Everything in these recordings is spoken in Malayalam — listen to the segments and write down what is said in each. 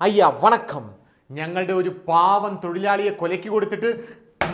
അയ്യ വണക്കം. ഞങ്ങളുടെ ഒരു പാവം തൊഴിലാളിയെ കൊലയ്ക്ക് കൊടുത്തിട്ട്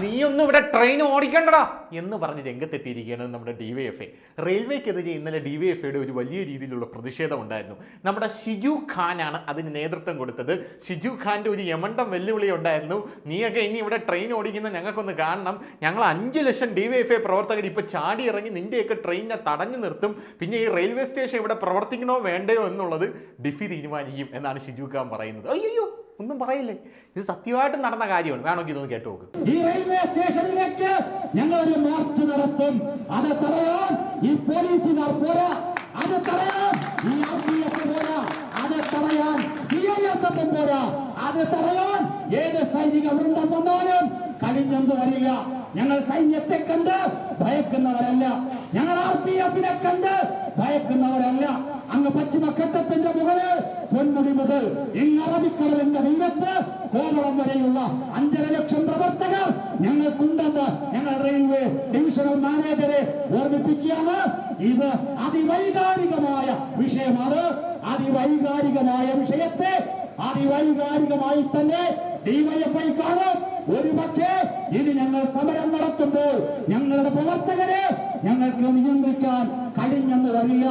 നീയൊന്നും ഇവിടെ ട്രെയിൻ ഓടിക്കണ്ടടാ എന്ന് പറഞ്ഞ് രംഗത്തെത്തിയിരിക്കുകയാണ് നമ്മുടെ ഡി വൈ എഫ് എ റെയിൽവേക്കെതിരെ ഇന്നലെ ഡി വൈ എഫ് എയുടെ ഒരു വലിയ രീതിയിലുള്ള പ്രതിഷേധം ഉണ്ടായിരുന്നു. നമ്മുടെ ഷിജു ഖാനാണ് അതിന് നേതൃത്വം കൊടുത്തത്. ഷിജു ഖാന്റെ ഒരു യമണ്ടം വെല്ലുവിളി ഉണ്ടായിരുന്നു. നീയൊക്കെ ഇനി ഇവിടെ ട്രെയിൻ ഓടിക്കുന്ന ഞങ്ങൾക്കൊന്ന് കാണണം. ഞങ്ങൾ അഞ്ച് lakh D Y F A പ്രവർത്തകർ ഇപ്പോൾ ചാടി ഇറങ്ങി നിന്റെയൊക്കെ ട്രെയിനിനെ തടഞ്ഞു നിർത്തും. പിന്നെ ഈ റെയിൽവേ സ്റ്റേഷൻ ഇവിടെ പ്രവർത്തിക്കണോ വേണ്ടയോ എന്നുള്ളത് ഡിഫി തീരുമാനിക്കും എന്നാണ് ഷിജു ഖാൻ പറയുന്നത്. അയ്യോ ഒന്നും പറയില്ലേ? ഇത് സത്യമായിട്ട് നടന്ന കാര്യമാണ്. വേണമെങ്കിൽ ഇതൊന്ന് കേട്ടു നോക്ക്. ഈ റെയിൽവേ സ്റ്റേഷനിലേക്ക് ഞങ്ങൾ ഒരു മാർച്ച് നടത്തും. അത് തടയാൻ ഈ പോലീസുകാർ പോരാ. അത് തടയാൻ ഈ ആർ പി എഫ് പോരാ. അത് തടയാൻ സി ഐ എസ് എഫ് പോരാ. അത് തടയാൻ ഏത് സൈനിക വൃന്ദം വന്നാലും കഴിഞ്ഞെന്ന് വരില്ല. ഞങ്ങൾ സൈന്യത്തെ കണ്ട് ഭയക്കുന്നവരല്ല. ഞങ്ങൾ ആർ പി എഫിനെ കണ്ട് ഭയക്കുന്നവരല്ല. അങ്ങ് പശ്ചിമഘട്ടത്തിന്റെ മുകളിൽ പൊന്മുടി മുതൽ ഇങ്ങ് അറബിക്കടലിന്റെ തീരത്ത് കോവളം വരെയുള്ള അഞ്ചര ലക്ഷം പ്രവർത്തകർ ഞങ്ങൾക്കുണ്ടെന്ന് ഞങ്ങൾ റെയിൽവേ ഡിവിഷണൽ മാനേജറെ ഓർമ്മിപ്പിക്കുകയാണ്. ഇത് അതിവൈകാരികമായ വിഷയമാണ്. അതിവൈകാരികമായ വിഷയത്തെ അതിവൈകാരികമായി തന്നെ ഡിവൈഎഫ്ഐ കാണും. ഒരു പക്ഷേ ഇത് ഞങ്ങൾ സമരം നടത്തുമ്പോൾ ഞങ്ങളുടെ പ്രവർത്തകരെ ഞങ്ങൾക്ക് നിയന്ത്രിക്കാൻ കഴിഞ്ഞെന്ന് വരില്ല.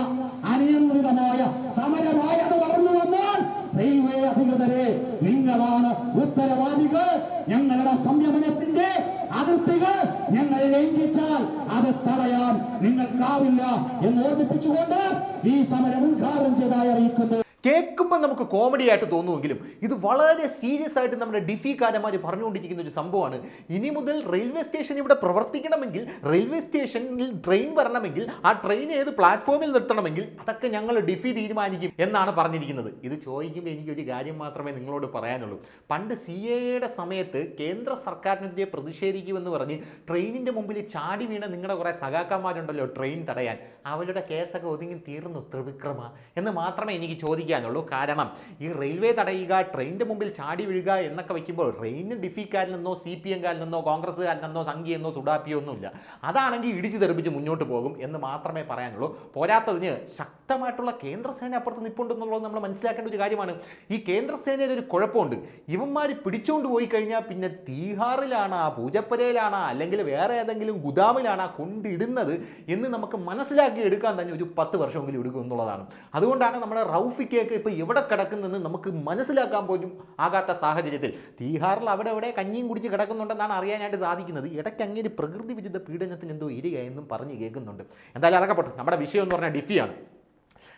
അനിയന്ത്രിതമായ സമരമായി വളർന്നു വന്നാൽ റെയിൽവേ അധികൃതരെ നിങ്ങളാണ് ഉത്തരവാദികൾ. ഞങ്ങളുടെ സംയമനത്തിന്റെ അതിർത്തികൾ ഞങ്ങൾ ലംഘിച്ചാൽ അത് തടയാൻ നിങ്ങൾക്കാവില്ല എന്ന് ഓർമ്മിപ്പിച്ചുകൊണ്ട് ഈ സമരം നമുക്ക് കോമഡി ആയിട്ട് തോന്നുമെങ്കിലും ഇത് വളരെ സീരിയസ് ആയിട്ട് നമ്മുടെ ഡിഫി ഡിഫിക്കാരന്മാർ പറഞ്ഞുകൊണ്ടിരിക്കുന്ന ഒരു സംഭവമാണ്. ഇനി മുതൽ റെയിൽവേ സ്റ്റേഷൻ ഇവിടെ പ്രവർത്തിക്കണമെങ്കിൽ റെയിൽവേ സ്റ്റേഷനിൽ ട്രെയിൻ വരണമെങ്കിൽ ആ ട്രെയിൻ ഏത് പ്ലാറ്റ്ഫോമിൽ നിർത്തണമെങ്കിൽ അതൊക്കെ ഞങ്ങൾ ഡിഫി തീരുമാനിക്കും എന്നാണ് പറഞ്ഞിരിക്കുന്നത്. ഇത് ചോദിക്കുമ്പോൾ എനിക്കൊരു കാര്യം മാത്രമേ നിങ്ങളോട് പറയാനുള്ളൂ. പണ്ട് സി എയുടെ സമയത്ത് കേന്ദ്ര സർക്കാരിനെതിരെ പ്രതിഷേധിക്കുമെന്ന് പറഞ്ഞ് ട്രെയിനിന്റെ മുമ്പിൽ ചാടി വീണ നിങ്ങളുടെ കുറേ സഖാക്കന്മാരുണ്ടല്ലോ ട്രെയിൻ തടയാൻ. അവരുടെ കേസൊക്കെ ഒതുങ്ങി തീർന്നു ത്രിവിക്രമ എന്ന് മാത്രമേ എനിക്ക് ചോദിക്കാനുള്ളൂ. കാരണം ഈ റെയിൽവേ തടയുക ട്രെയിനിന്റെ മുമ്പിൽ ചാടി വീഴുക എന്നൊക്കെ വയ്ക്കുമ്പോൾ ട്രെയിനിന് ഡിഫിക്കാരിൽ നിന്നോ സി പി എംകാരിൽ നിന്നോ കോൺഗ്രസ്സുകാരിൽ നിന്നോ സംഘിയെന്നോ സുഡാപ്പിയോ ഒന്നുമില്ല. അതാണെങ്കിൽ ഇടിച്ചു തെറിപ്പിച്ച് മുന്നോട്ട് പോകും എന്ന് മാത്രമേ പറയാനുള്ളൂ. പോരാത്തതിന് ശക്തമായിട്ടുള്ള കേന്ദ്രസേന അപ്പുറത്ത് നിൽപ്പുണ്ടെന്നുള്ളത് നമ്മൾ മനസ്സിലാക്കേണ്ട ഒരു കാര്യമാണ്. ഈ കേന്ദ്രസേനയിൽ ഒരു കുഴപ്പമുണ്ട്. ഇവന്മാർ പിടിച്ചുകൊണ്ട് പോയി കഴിഞ്ഞാൽ പിന്നെ തീഹാറിലാണ് പൂജപ്പരയിലാണ് അല്ലെങ്കിൽ വേറെ ഏതെങ്കിലും ഗുദാമിലാണ് കൊണ്ടിടുന്നത് എന്ന് നമുക്ക് മനസ്സിലാക്കി എടുക്കാൻ തന്നെ ഒരു പത്ത് വർഷമെങ്കിലും എടുക്കും എന്നുള്ളതാണ്. അതുകൊണ്ടാണ് നമ്മുടെ റൗഫിക്കൊക്കെ ഇപ്പോൾ എവിടെ കിടക്കുന്നെന്ന് നമുക്ക് മനസ്സിലാക്കാൻ പോലും ആകാത്ത സാഹചര്യത്തിൽ തീഹാറിൽ അവിടെ എവിടെ കഞ്ഞിയും കുടിച്ച് കിടക്കുന്നുണ്ടെന്നാണ് അറിയാനായിട്ട് സാധിക്കുന്നത്. ഇടയ്ക്ക് അങ്ങനെ പ്രകൃതി വിരുദ്ധ പീഡനത്തിന് എന്തോ ഇരിക എന്നും പറഞ്ഞ് കേൾക്കുന്നുണ്ട്. എന്തായാലും അതൊക്കെ പെട്ടു. നമ്മുടെ വിഷയം എന്ന് പറഞ്ഞാൽ ഡിഫിയാണ്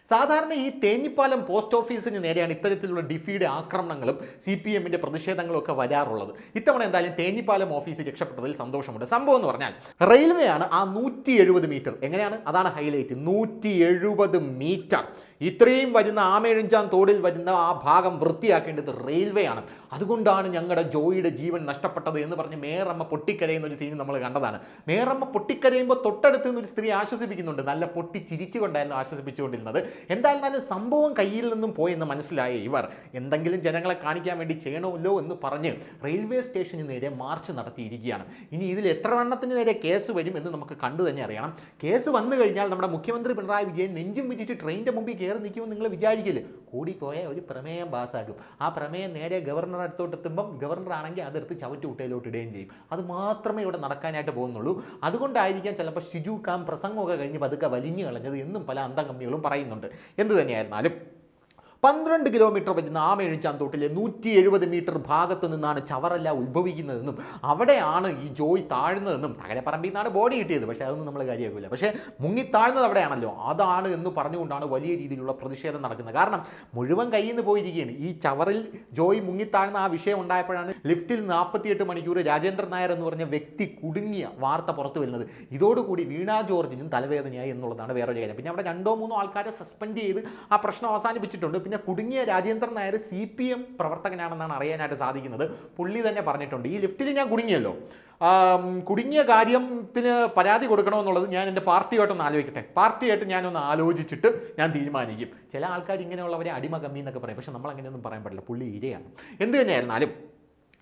സാധാരണ ഈ തേഞ്ഞിപ്പാലം പോസ്റ്റ് ഓഫീസിന് നേരെയാണ് ഇത്തരത്തിലുള്ള ഡിഫിയുടെ ആക്രമണങ്ങളും സി പി എമ്മിന്റെ പ്രതിഷേധങ്ങളും ഒക്കെ വരാറുള്ളത്. ഇത്തവണ എന്തായാലും തേഞ്ഞിപ്പാലം ഓഫീസ് രക്ഷപ്പെട്ടതിൽ സന്തോഷമുണ്ട്. സംഭവം എന്ന് പറഞ്ഞാൽ റെയിൽവേ ആണ് ആ നൂറ്റി എഴുപത് മീറ്റർ. എങ്ങനെയാണ്? അതാണ് ഹൈലൈറ്റ്. നൂറ്റി എഴുപത് മീറ്റർ. ഇത്രയും വരുന്ന ആമേഴഞ്ചാം തോടിൽ വരുന്ന ആ ഭാഗം വൃത്തിയാക്കേണ്ടത് റെയിൽവേ ആണ് അതുകൊണ്ടാണ് ഞങ്ങളുടെ ജോയിയുടെ ജീവൻ നഷ്ടപ്പെട്ടത് എന്ന് പറഞ്ഞ് മേറമ്മ പൊട്ടിക്കരയുന്ന ഒരു സീൻ നമ്മൾ കണ്ടതാണ്. മേറമ്മ പൊട്ടിക്കരയുമ്പോൾ തൊട്ടടുത്ത് നിന്ന് ഒരു സ്ത്രീ ആശ്വസിപ്പിക്കുന്നുണ്ട്. നല്ല പൊട്ടി ചിരിച്ചുകൊണ്ടായിരുന്നു ആശ്വസിപ്പിച്ചുകൊണ്ടിരുന്നത്. എന്തായിരുന്നാലും സംഭവം കയ്യിൽ നിന്നും പോയെന്ന് മനസ്സിലായ ഇവർ. എന്തെങ്കിലും ജനങ്ങളെ കാണിക്കാൻ വേണ്ടി ചെയ്യണമല്ലോ എന്ന് പറഞ്ഞ് റെയിൽവേ സ്റ്റേഷന് നേരെ മാർച്ച് നടത്തിയിരിക്കുകയാണ്. ഇനി ഇതിൽ എത്ര എണ്ണത്തിന് നേരെ കേസ് വരും എന്ന് നമുക്ക് കണ്ടു തന്നെ അറിയണം. കേസ് വന്നു കഴിഞ്ഞാൽ നമ്മുടെ മുഖ്യമന്ത്രി പിണറായി വിജയൻ നെഞ്ചും വിരിച്ച് ട്രെയിനിന്റെ മുമ്പിൽ കയറി നിൽക്കുമെന്ന് നിങ്ങൾ വിചാരിക്കില്ല? കൂടിപ്പോയ ഒരു പ്രമേയം പാസ്സാക്കും ആ പ്രമേയം നേരെ ഗവർണർ അടുത്തോട്ട് എത്തുമ്പം ഗവർണർ ആണെങ്കിൽ അതെടുത്ത് ചവറ്റ് കുട്ടയിലോട്ട് ഇടുകയും ചെയ്യും. അത് മാത്രമേ ഇവിടെ നടക്കാനായിട്ട് പോകുന്നുള്ളൂ. അതുകൊണ്ടായിരിക്കാം ചിലപ്പോൾ ഷിജു കാം പ്രസംഗമൊക്കെ കഴിഞ്ഞ് പതുക്കെ വലിഞ്ഞു കളഞ്ഞത് എന്നും പല അന്തംകമ്മികളും പറയുന്നുണ്ട്. എന്ത് തന്നെയായിരുന്നാലും പന്ത്രണ്ട് കിലോമീറ്റർ വരുന്ന ആമേഴിച്ചാൻ തോട്ടിലെ നൂറ്റി എഴുപത് മീറ്റർ ഭാഗത്ത് നിന്നാണ് ചവറല്ല ഉത്ഭവിക്കുന്നതെന്നും അവിടെയാണ് ഈ ജോയ് താഴ്ന്നതെന്നും തകരപ്പറമ്പിൽ നിന്നാണ് ബോഡി കിട്ടിയത്. പക്ഷേ അതൊന്നും നമ്മൾ കാര്യമാക്കില്ല. പക്ഷേ മുങ്ങി താഴ്ന്നത് അവിടെയാണല്ലോ. അതാണ് എന്ന് പറഞ്ഞുകൊണ്ടാണ് വലിയ രീതിയിലുള്ള പ്രതിഷേധം നടക്കുന്നത്. കാരണം മുഴുവൻ കയ്യിൽ നിന്ന് പോയിരിക്കുകയാണ്. ഈ ചവറിൽ ജോയ് മുങ്ങിത്താഴ്ന്ന ആ വിഷയം ഉണ്ടായപ്പോഴാണ് ലിഫ്റ്റിൽ നാൽപ്പത്തിയെട്ട് മണിക്കൂർ രാജേന്ദ്രൻ നായർ എന്ന് പറഞ്ഞ വ്യക്തി കുടുങ്ങിയ വാർത്ത പുറത്തു വരുന്നത്. ഇതോടുകൂടി വീണ ജോർജിനും തലവേദനയായി എന്നുള്ളതാണ് വേറൊരു കാര്യം. പിന്നെ അവിടെ രണ്ടോ മൂന്നോ ആൾക്കാരെ സസ്പെൻഡ് ചെയ്ത് ആ പ്രശ്നം അവസാനിപ്പിച്ചിട്ടുണ്ട്. പിന്നെ കുടുങ്ങിയ Rajendran Nair C P M പ്രവർത്തകനാണെന്നാണ് അറിയാനായിട്ട് സാധിക്കുന്നത്. പുള്ളി തന്നെ പറഞ്ഞിട്ടുണ്ട് ഈ ലിഫ്റ്റിൽ ഞാൻ കുടുങ്ങിയല്ലോ. കുടുങ്ങിയ കാര്യത്തിന് പരാതി കൊടുക്കണമെന്നുള്ളത് ഞാൻ എന്റെ പാർട്ടിയായിട്ടൊന്ന് ആലോചിക്കട്ടെ. പാർട്ടിയായിട്ട് ഞാനൊന്ന് ആലോചിച്ചിട്ട് ഞാൻ തീരുമാനിക്കും. ചില ആൾക്കാർ ഇങ്ങനെയുള്ളവരെ അടിമ കമ്മി എന്നൊക്കെ പറയും. പക്ഷെ നമ്മൾ അങ്ങനെയൊന്നും പറയാൻ പറ്റില്ല പുള്ളി ഇരയാണ്. എന്ത് തന്നെയായിരുന്നാലും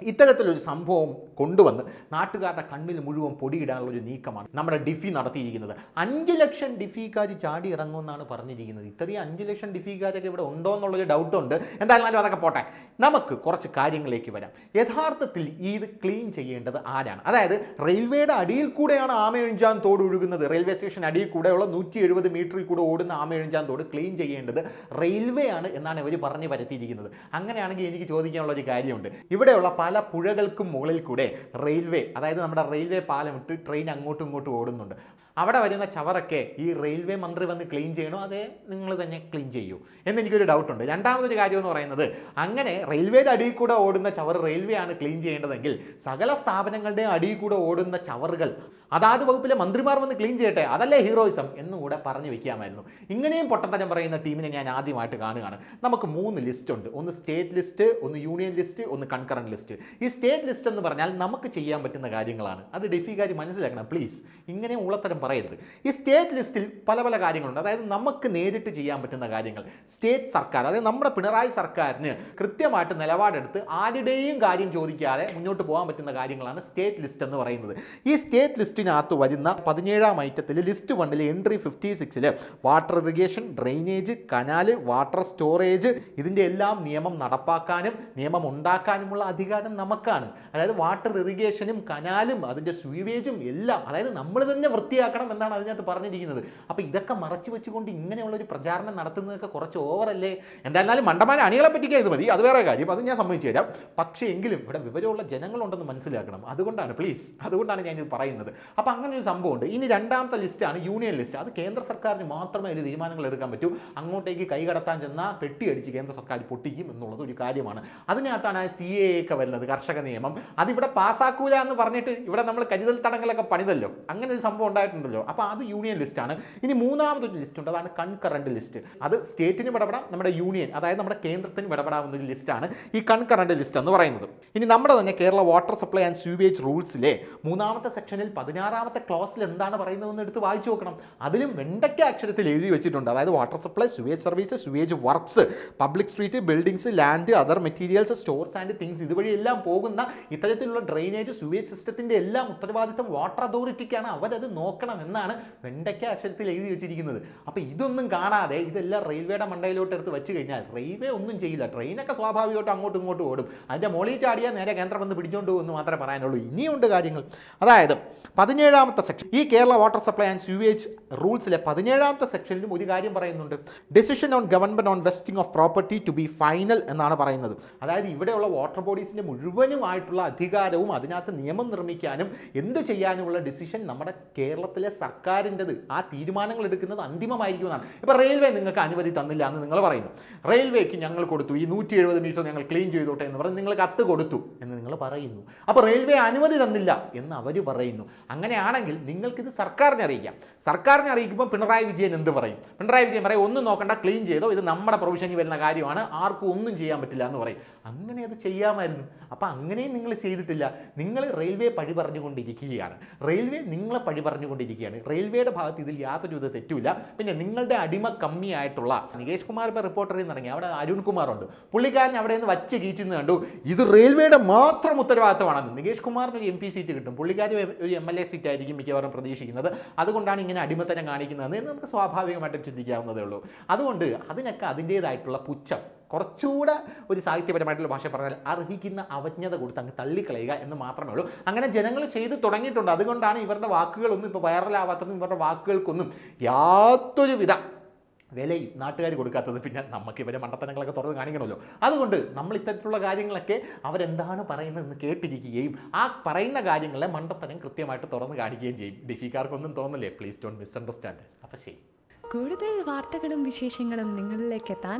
ഇത്തരത്തിലൊരു സംഭവം കൊണ്ടുവന്ന് നാട്ടുകാരുടെ കണ്ണിൽ മുഴുവൻ പൊടിയിടാനുള്ള ഒരു നീക്കമാണ് നമ്മുടെ ഡിഫി നടത്തിയിരിക്കുന്നത്. അഞ്ച് ലക്ഷം ഡിഫിക്കാർ ചാടി ഇറങ്ങുമെന്നാണ് പറഞ്ഞിരിക്കുന്നത്. ഇത്രയും അഞ്ച് ലക്ഷം ഡിഫിക്കാരൊക്കെ ഇവിടെ ഉണ്ടോ എന്നുള്ളൊരു ഡൗട്ടുണ്ട്. എന്തായാലും അതൊക്കെ പോട്ടെ. നമുക്ക് കുറച്ച് കാര്യങ്ങളിലേക്ക് വരാം. യഥാർത്ഥത്തിൽ ഇത് ക്ലീൻ ചെയ്യേണ്ടത് ആരാണ്? അതായത് റെയിൽവേയുടെ അടിയിൽ കൂടെയാണ് ആമയഴിഞ്ചാൻ തോട് ഒഴുകുന്നത്. റെയിൽവേ സ്റ്റേഷൻ അടിയിൽ കൂടെയുള്ള നൂറ്റി എഴുപത് മീറ്ററിൽ കൂടെ ഓടുന്ന ആമയഴിഞ്ചാൻ തോട് ക്ലീൻ ചെയ്യേണ്ടത് റെയിൽവേ ആണ് എന്നാണ് ഇവർ പറഞ്ഞു പരത്തിയിരിക്കുന്നത്. അങ്ങനെയാണെങ്കിൽ എനിക്ക് ചോദിക്കാനുള്ള ഒരു കാര്യമുണ്ട്. ഇവിടെയുള്ള പുഴകൾക്കും മുകളിൽ കൂടെ റെയിൽവേ അതായത് നമ്മുടെ റെയിൽവേ പാലം ഇട്ട് ട്രെയിൻ അങ്ങോട്ടും ഇങ്ങോട്ടും ഓടുന്നുണ്ട്. അവിടെ വരുന്ന ചവറൊക്കെ ഈ റെയിൽവേ മന്ത്രി വന്ന് ക്ലീൻ ചെയ്യണോ? അതെ നിങ്ങൾ തന്നെ ക്ലീൻ ചെയ്യൂ. എന്ന് എനിക്കൊരു ഡൗട്ടുണ്ട് രണ്ടാമതൊരു കാര്യം എന്ന് പറയുന്നത് അങ്ങനെ റെയിൽവേയുടെ അടിയിൽ കൂടെ ഓടുന്ന ചവർ റെയിൽവേ ആണ് ക്ലീൻ ചെയ്യേണ്ടതെങ്കിൽ സകല സ്ഥാപനങ്ങളുടെ അടിയിൽ കൂടെ ഓടുന്ന ചവറുകൾ അതാത് വകുപ്പിലെ മന്ത്രിമാർ വന്ന് ക്ലീൻ ചെയ്യട്ടെ അതല്ലേ ഹീറോയിസം എന്നും കൂടെ പറഞ്ഞു വെക്കാമായിരുന്നു. ഇങ്ങനെയും പൊട്ടത്തരം പറയുന്ന ടീമിനെ ഞാൻ ആദ്യമായിട്ട് കാണുകയാണ്. നമുക്ക് മൂന്ന് ലിസ്റ്റ് ഉണ്ട്. ഒന്ന് സ്റ്റേറ്റ് ലിസ്റ്റ് ഒന്ന് യൂണിയൻ ലിസ്റ്റ് ഒന്ന് കൺകറന്റ് ലിസ്റ്റ് ഈ സ്റ്റേറ്റ് ലിസ്റ്റ് എന്ന് പറഞ്ഞാൽ നമുക്ക് ചെയ്യാൻ പറ്റുന്ന കാര്യങ്ങളാണ്. അത് ഡെഫിക്കാർ മനസ്സിലാക്കണം. പ്ലീസ് ഇങ്ങനെ ഉള്ളത്തരം പറയരുത്. ഈ സ്റ്റേറ്റ് ലിസ്റ്റിൽ പല പല കാര്യങ്ങളുണ്ട്. അതായത് നമുക്ക് നേരിട്ട് ചെയ്യാൻ പറ്റുന്ന കാര്യങ്ങൾ. സ്റ്റേറ്റ് സർക്കാർ അതായത് നമ്മുടെ പിണറായി സർക്കാരിന് കൃത്യമായിട്ട് നിലപാടെടുത്ത് ആരുടെയും കാര്യം ചോദിക്കാതെ മുന്നോട്ട് പോകാൻ പറ്റുന്ന കാര്യങ്ങളാണ് സ്റ്റേറ്റ് ലിസ്റ്റ് എന്ന് പറയുന്നത്. ഈ സ്റ്റേറ്റ് ലിസ്റ്റിനകത്ത് വരുന്ന പതിനേഴാം ഐറ്റത്തിൽ ലിസ്റ്റ് വണ്ണിൽ എൻട്രി ഫിഫ്റ്റി സിക്സിൽ water irrigation drainage canal water storage ഇതിന്റെ എല്ലാം നിയമം നടപ്പാക്കാനും നിയമം ഉണ്ടാക്കാനുമുള്ള അധികാരം നമുക്കാണ്. അതായത് വാട്ടർ ഇറിഗേഷനും കനാലും അതിന്റെ സ്വീവേജും എല്ലാം അതായത് നമ്മൾ തന്നെ വൃത്തിയാക്കണം എന്നാണ് അതിനകത്ത് പറഞ്ഞിരിക്കുന്നത്. അപ്പോൾ ഇതൊക്കെ മറച്ചു വെച്ചുകൊണ്ട് ഇങ്ങനെയുള്ള ഒരു പ്രചാരണം നടത്തുന്നതൊക്കെ കുറച്ച് ഓവറല്ലേ എന്തായാലും മണ്ടമാന അണികളെ പറ്റിക്കാൻ ഇത് മതി. അത് വേറെ കാര്യം. അത് ഞാൻ സമ്മതിച്ചു തരാം. പക്ഷേ എങ്കിലും ഇവിടെ വിവരമുള്ള ജനങ്ങളുണ്ടെന്ന് മനസ്സിലാക്കണം. അതുകൊണ്ടാണ് പ്ലീസ് അതുകൊണ്ടാണ് ഞാൻ ഇത് പറയുന്നത്. അപ്പോൾ അങ്ങനെ ഒരു സംഭവമുണ്ട്. ഇനി രണ്ടാമത്തെ ലിസ്റ്റാണ് യൂണിയൻ ലിസ്റ്റ് അത് കേന്ദ്ര സർക്കാരിന് മാത്രമേ ഒരു തീരുമാനങ്ങൾ എടുക്കാൻ പറ്റൂ. അങ്ങോട്ടേക്ക് കൈകടത്താൻ ചെന്നാൽ പെട്ടി അടിച്ച് കേന്ദ്ര സർക്കാർ പൊട്ടിക്കും എന്നുള്ളത് ഒരു കാര്യമാണ്. അതിനകത്താണ് ആ സി എ ഒക്കെ വരുന്നത് കർഷക നിയമം. അതിവിടെ പാസ്സാക്കൂല എന്ന് പറഞ്ഞിട്ട് ഇവിടെ നമ്മൾ കരുതൽ തടങ്ങളൊക്കെ പണിതല്ലോ. അങ്ങനെ ഒരു സംഭവം ഉണ്ടായിട്ടുണ്ടല്ലോ അപ്പോൾ അത് യൂണിയൻ ലിസ്റ്റാണ് ഇനി മൂന്നാമതൊരു ലിസ്റ്റ് ഉണ്ട്. അതാണ് കൺകറന്റ് ലിസ്റ്റ് അത് സ്റ്റേറ്റിനും ഇടപെടാം നമ്മുടെ യൂണിയൻ അതായത് നമ്മുടെ കേന്ദ്രത്തിനും ഇടപെടാവുന്ന ഒരു ലിസ്റ്റാണ് ഈ കൺകറന്റ് ലിസ്റ്റ് എന്ന് പറയുന്നത്. ഇനി നമ്മുടെ തന്നെ Kerala water supply and sewage റൂൾസിലെ മൂന്നാമത്തെ സെക്ഷനിൽ പതിനാറാമത്തെ ക്ലോസിൽ എന്താണ് പറയുന്നതെന്ന് എടുത്ത് വായിച്ചു നോക്കണം. അതിലും വെണ്ടയ്ക്ക അക്ഷരത്തിൽ എഴുതി വെച്ചിട്ടുണ്ട്. അതായത് water supply sewage service sewage works public street buildings land other materials stores and things ഇതുവഴി എല്ലാം പോകുന്ന ഇത്തരത്തിലുള്ള ഡ്രെയിനേജ് സുവേജ് സിസ്റ്റത്തിന്റെ എല്ലാം ഉത്തരവാദിത്തം വാട്ടർ അതോറിറ്റിക്കാണ് അവരത് നോക്കണം എന്നാണ് വെണ്ടയ്ക്ക അക്ഷരത്തിൽ എഴുതി വെച്ചിരിക്കുന്നത്. അപ്പോൾ ഇതൊന്നും കാണാതെ ഇതെല്ലാം റെയിൽവേയുടെ മണ്ടയിലോട്ട് എടുത്ത് വെച്ച് കഴിഞ്ഞാൽ റെയിൽവേ ഒന്നും ചെയ്യില്ല. ട്രെയിനൊക്കെ സ്വാഭാവികമായിട്ടും അങ്ങോട്ടും ഇങ്ങോട്ടും ഓടും. അതിന്റെ മോളിൽ ചാടിയാൽ നേരെ കേന്ദ്രം വന്ന് പിടിച്ചുകൊണ്ട് പോകുമെന്ന് മാത്രമേ പറയാനുള്ളൂ. ഇനിയുണ്ട് കാര്യങ്ങൾ. അതായത് പതിനേഴാമത്തെ സെക്ഷൻ ഈ Kerala water supply and sewage റൂൾസിലെ പതിനേഴാമത്തെ സെക്ഷനിലും ഒരു കാര്യം പറയുന്നുണ്ട്. Decision on government on vesting of property to be final എന്നാണ് പറയുന്നത്. അതായത് ഇവിടെയുള്ള വാട്ടർ ബോഡീസിന്റെ മുഴുവനുമായിട്ടുള്ള അധികാരവും അതിനകത്ത് നിയമം നിർമ്മിക്കാനും എന്ത് ചെയ്യാനുമുള്ള ഡിസിഷൻ നമ്മുടെ കേരളത്തിലെ സർക്കാരിന്റെത് ആ തീരുമാനങ്ങൾ എടുക്കുന്നത് അന്തിമമായിരിക്കുമെന്നാണ്. ഇപ്പോൾ റെയിൽവേ നിങ്ങൾക്ക് അനുമതി തന്നില്ല എന്ന് നിങ്ങൾ പറയുന്നു. റെയിൽവേക്ക് ഞങ്ങൾ കൊടുത്തു ഈ നൂറ്റി എഴുപത് മീറ്റർ ഞങ്ങൾ ക്ലീൻ ചെയ്തോട്ടെ എന്ന് പറഞ്ഞ് നിങ്ങൾ കത്ത് കൊടുത്തു എന്ന് നിങ്ങൾ പറയുന്നു. അപ്പോൾ റെയിൽവേ അനുമതി തന്നില്ല എന്ന് അവർ പറയുന്നു. അങ്ങനെയാണെങ്കിൽ നിങ്ങൾക്കിത് സർക്കാരിനെ അറിയിക്കാം. സർക്കാരിനെ അറിയിക്കുമ്പോൾ പിണറായി വിജയൻ എന്ത് പറയും? പിണറായി വിജയൻ പറയും ഒന്നും നോക്കണ്ട ക്ലീൻ ചെയ്തോ ഇത് നമ്മുടെ പ്രൊവിഷനിൽ വരുന്ന കാര്യമാണ് ആർക്കും ഒന്നും ചെയ്യാൻ പറ്റില്ല എന്ന് പറയും. അങ്ങനെ അത് ചെയ്യാമായിരുന്നു. അപ്പം അങ്ങനെയും നിങ്ങൾ ചെയ്തിട്ടില്ല. നിങ്ങൾ റെയിൽവേ പഴി പറഞ്ഞുകൊണ്ടിരിക്കുകയാണ്. റെയിൽവേ നിങ്ങളെ പഴി പറഞ്ഞുകൊണ്ടിരിക്കുകയാണ് റെയിൽവേയുടെ ഭാഗത്ത് ഇതിൽ യാതൊരു വിധ തെറ്റുമില്ല. പിന്നെ നിങ്ങളുടെ അടിമ കമ്മിയായിട്ടുള്ള നികേഷ് കുമാർ ഇപ്പോൾ റിപ്പോർട്ടറിൽ നിന്ന് ഇറങ്ങി. അവിടെ അരുൺ കുമാറുണ്ട്. പുള്ളിക്കാരൻ അവിടെ നിന്ന് വച്ച് കീച്ചെന്ന് കണ്ടു. ഇത് റെയിൽവേയുടെ മാത്രം ഉത്തരവാദിത്തമാണെന്ന്. നികേഷ് കുമാറിന് ഒരു എം പി സീറ്റ് കിട്ടും. പുള്ളിക്കാരി ഒരു എം എൽ എ സീറ്റ് ആയിരിക്കും മിക്കവാറും പ്രതീക്ഷിക്കുന്നത്. അതുകൊണ്ടാണ് ഇങ്ങനെ അടിമത്തരം കാണിക്കുന്നതെന്ന് നമുക്ക് സ്വാഭാവികമായിട്ടും ചിന്തിക്കാവുന്നതേ ഉള്ളൂ. അതുകൊണ്ട് അതിനൊക്കെ അതിന്റേതായിട്ടുള്ള പുച്ഛം. കുറച്ചുകൂടെ ഒരു സാഹിത്യപരമായിട്ടുള്ള ഭാഷ പറഞ്ഞാൽ അർഹിക്കുന്ന അവജ്ഞത കൊടുത്ത് അങ്ങ് തള്ളിക്കളയുക എന്ന് മാത്രമേ ഉള്ളൂ. അങ്ങനെ ജനങ്ങൾ ചെയ്ത് തുടങ്ങിയിട്ടുണ്ട്. അതുകൊണ്ടാണ് ഇവരുടെ വാക്കുകളൊന്നും ഇപ്പോൾ വൈറലാവാത്തതും ഇവരുടെ വാക്കുകൾക്കൊന്നും യാതൊരു വിധ വിലയും നാട്ടുകാർ കൊടുക്കാത്തത് പിന്നെ നമുക്ക് ഇവരെ മണ്ടത്തനങ്ങളൊക്കെ തുറന്ന് കാണിക്കണമല്ലോ. അതുകൊണ്ട് നമ്മൾ ഇത്തരത്തിലുള്ള കാര്യങ്ങളൊക്കെ അവരെന്താണ് പറയുന്നതെന്ന് കേട്ടിരിക്കുകയും ആ പറയുന്ന കാര്യങ്ങളെ മണ്ടത്തനം കൃത്യമായിട്ട് തുറന്ന് കാണിക്കുകയും ചെയ്യും. ഡിഫിക്കാർക്കൊന്നും തോന്നില്ലേ? പ്ലീസ് ഡോണ്ട് മിസ്അണ്ടർസ്റ്റാൻഡ് അപ്പം ശരി. കൂടുതൽ വാർത്തകളും വിശേഷങ്ങളും നിങ്ങളിലേക്ക് എത്താൻ